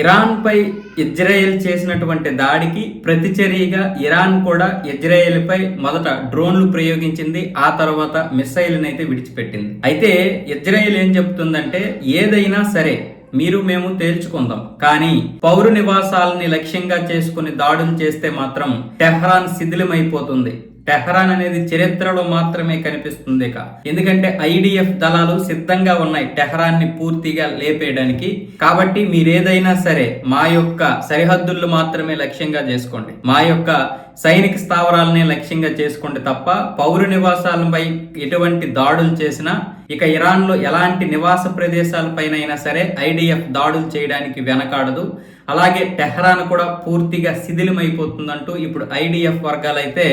ఇరాన్పై Israel చేసినటువంటి దాడికి ప్రతిచర్యగా Iran కూడా ఇజ్రాయెల్పై మొదట డ్రోన్లు ప్రయోగించింది ఆ తర్వాత మిసైల్ని అయితే విడిచిపెట్టింది. అయితే ఇజ్రాయెల్ ఏం చెప్తుందంటే ఏదైనా సరే మీరు మేము తేల్చుకుందాం. కానీ పౌర నివాసాలని లక్ష్యంగా చేసుకుని దాడులు చేస్తే మాత్రం టెహ్రాన్ శిథిలమైపోతుంది. టెహ్రాన్ అనేది చరిత్రలో మాత్రమే కనిపిస్తుంది ఇక. ఎందుకంటే ఐడిఎఫ్ దళాలు సిద్ధంగా ఉన్నాయి టెహరాన్ని పూర్తిగా లేపేయడానికి. కాబట్టి మీరేదైనా సరే మా యొక్క సరిహద్దులు మాత్రమే లక్ష్యంగా చేసుకోండి. మా యొక్క సైనిక స్థావరాలనే లక్ష్యంగా చేసుకోండి తప్ప పౌర నివాసాలపై ఎటువంటి దాడులు చేసినా ఇక ఇరాన్లో ఎలాంటి నివాస ప్రదేశాలపైనైనా సరే ఐడిఎఫ్ దాడులు చేయడానికి వెనకాడదు. అలాగే టెహ్రాన్ కూడా పూర్తిగా శిథిలమైపోతుందంటూ ఇప్పుడు ఐడిఎఫ్ వర్గాలైతే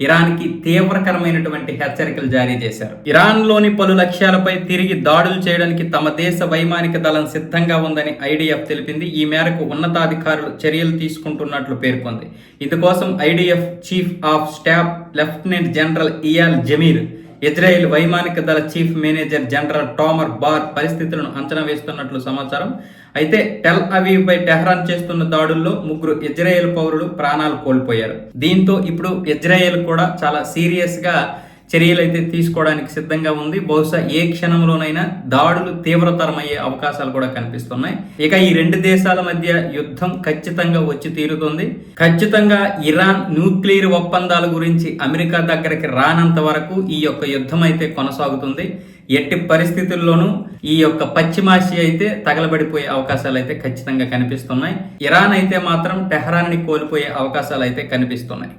ఇరాన్కి తీవ్రకరమైనటువంటి హెచ్చరికలు జారీ చేశారు. ఇరాన్లోని పలు లక్ష్యాలపై తిరిగి దాడులు చేయడానికి తమ దేశ వైమానిక దళం సిద్ధంగా ఉందని ఐడిఎఫ్ తెలిపింది. ఈ మేరకు ఉన్నతాధికారులు చర్యలు తీసుకుంటున్నట్లు పేర్కొంది. ఇందుకోసం IDF chief of staff lieutenant general Eyal Zamir Israel వైమానిక దళ chief major general Tomer Bar పరిస్థితులను అంచనా వేస్తున్నట్లు సమాచారం. అయితే టెల్ అవీవ్ పై టెహ్రాన్ చేస్తున్న దాడుల్లో ముగ్గురు ఇజ్రాయెల్ పౌరులు ప్రాణాలు కోల్పోయారు. దీంతో ఇప్పుడు ఇజ్రాయెల్ కూడా చాలా సీరియస్గా చర్యలు అయితే తీసుకోవడానికి సిద్ధంగా ఉంది. బహుశా ఏ క్షణంలోనైనా దాడులు తీవ్రతరమయ్యే అవకాశాలు కూడా కనిపిస్తున్నాయి. ఇక ఈ రెండు దేశాల మధ్య యుద్ధం ఖచ్చితంగా వచ్చి తీరుతుంది. ఖచ్చితంగా ఇరాన్ న్యూక్లియర్ ఒప్పందాల గురించి అమెరికా దగ్గరికి రానంత వరకు ఈ యొక్క యుద్ధం అయితే కొనసాగుతుంది. ఎట్టి పరిస్థితుల్లోనూ ఈ యొక్క పశ్చిమాసియా అయితే తగలబడిపోయే అవకాశాలు అయితే ఖచ్చితంగా కనిపిస్తున్నాయి. ఇరాన్ అయితే మాత్రం టెహరాన్ని కోల్పోయే అవకాశాలు అయితే కనిపిస్తున్నాయి.